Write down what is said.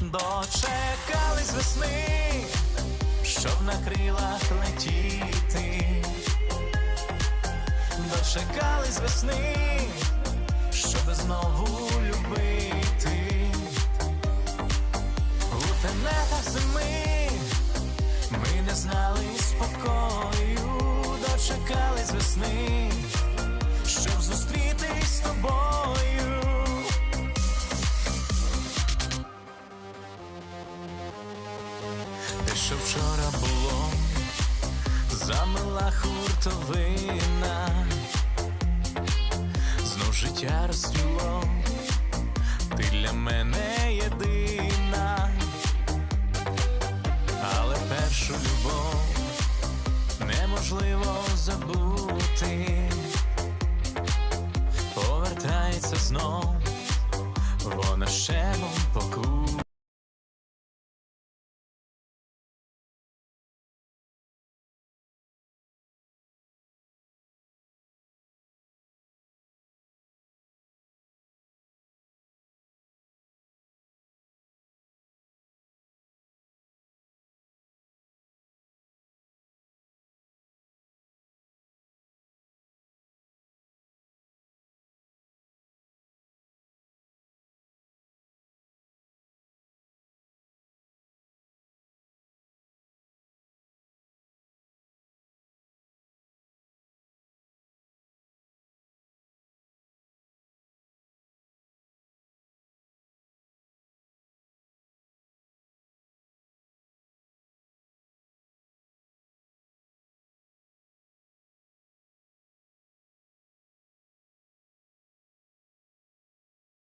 Дочекались весни, щоб на крилах летіти. Дочекались весни, щоб знову любити. У тенетах зими ми не знали спокою, дочекались весни, те, що вчора було, замила хуртовина, знов життя розцвіло, ти для мене єдина, але першу любов неможливо забути, повертається знов, вона ще покупає.